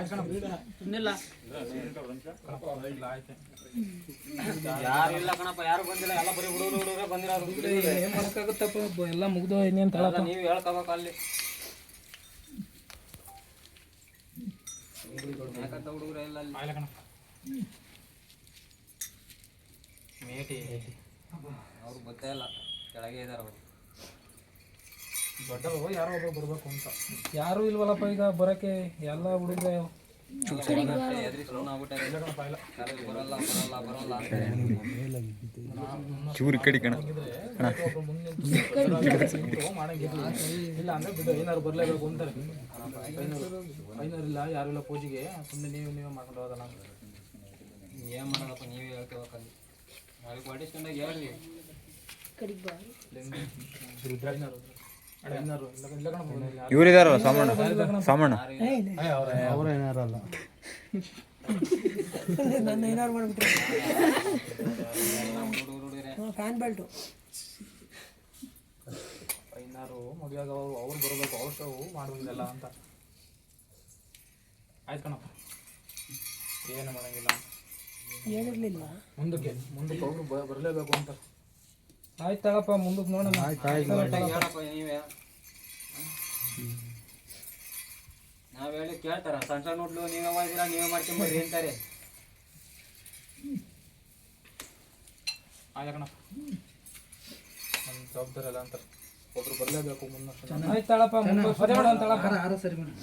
ಬೇಡ ಯಾರು ಇಲ್ಲ ಕಣಪ್ಪ ಯಾರು ಬಂದಿಲ್ಲ ಎಲ್ಲ ಬರೀ ಹುಡುಗರು ಹುಡುಗರೇ ಬಂದಿರೋದು. ಏನ್ ಮಾಡಕ್ಕಾಗತ್ತಪ್ಪ ಎಲ್ಲ ಮುಗ್ದು ಇನ್ನೇನ್ ತಳ ನೀವು ಹೇಳ್ಕೋಬೇಕು ಅಲ್ಲಿ. ಯಾಕಂತ ಹುಡುಗರು ಇಲ್ಲ ಅಲ್ಲಿ. ಮೇಟಿ. ಅವ್ರು ಗೊತ್ತೇ ಇಲ್ಲ ಕೆಳಗೆ ಇದಾರೆ ಅವರು. ದೊಡ್ಡವ ಯಾರೋ ಒಬ್ಬ ಬರ್ಬೇಕು ಅಂತ. ಯಾರು ಇಲ್ವಲ್ಲಪ್ಪ ಈಗ ಬರಕ್ಕೆ ಎಲ್ಲ ಹುಡುಗ ಚೂರು ಕಡಿ ಕಣ. ಇಲ್ಲ ಅಂದ್ರೆ ಬಿಡು ಏನಾರು ಬರ್ಲೇಬೇಕು ಅಂತಾರೆ. ಫೈನಲ್ ಇಲ್ಲ ಯಾರು ಇಲ್ಲ ಪೂಜೆಗೆ. ಸುಮ್ಮನೆ ನೀವು ನೀವೇ ಮಾಡ್ಕೊಂಡು ಹೋಗೋಣ ಏನು ಮಾಡೋಣಪ್ಪ ನೀವೇ ಹೇಳ್ಕೋಬೇಕಲ್ಲಿ ಅಲ್ಲಿ. ಪಡಿಸ್ಕೊಂಡಾಗ ಹೇಳ್ರಿ ಐನೂರು ಬಾ. ಇವರಿದಾರಲ್ಲ ಸಾಮಣ್ಣ? ಸಾಮಣ್ಣ? ಅವ್ರೇನಾರಲ್ಲ ನನ್ನ ಏನಾರು ಮಾಡ್ಬಿಟ್ರೆ ಫ್ಯಾನ್ ಬೆಲ್ಟು ಐನಾರು ಮದುವೆಯಾಗ ಅವರು ಅವ್ರು ಬರಬೇಕು ಅವ್ರ ಶೋ ಮಾಡುವುದಿಲ್ಲ ಅಂತ. ಆಯ್ತು ಕಣಪ್ಪ. ಏನು ಮಾಡಂಗಿಲ್ಲ. ಹೇಳಿರ್ಲಿಲ್ಲ ಮುಂದಕ್ಕೆ ಮುಂದಕ್ಕೆ ಅವರು ಬ- ಬರಲೇಬೇಕು ಅಂತ. ಆಯ್ತು ತಗಪ್ಪ ಮುಂದಕ್ಕೆ ನೋಡೋಣ. ಹೇಳಪ್ಪ ನೀವೇ? ನಾವ್ ಹೇಳಿ ಕೇಳ್ತಾರ ಸಣ್ಣ ಸಣ್ಣ ಹುಡ್ಲು ನೀವೇ ಮಾಡಿದಿರ ನೀವೇ ಮಾಡ್ಕೊಂಬರ್ರಿ ಅಂತಾರೆ. ಆಯ್ತು ನಮ್ಮ ಜವಾಬ್ದಾರಿ ಅಲ್ಲ ಅಂತಾರೆ ಒಬ್ರು ಬರಲೇಬೇಕು ಮುನ್ನ ಆಯ್ತು ತಳಪ್ಪ ಮುಂದೆ ಸರಿ ಮೇಡಮ್.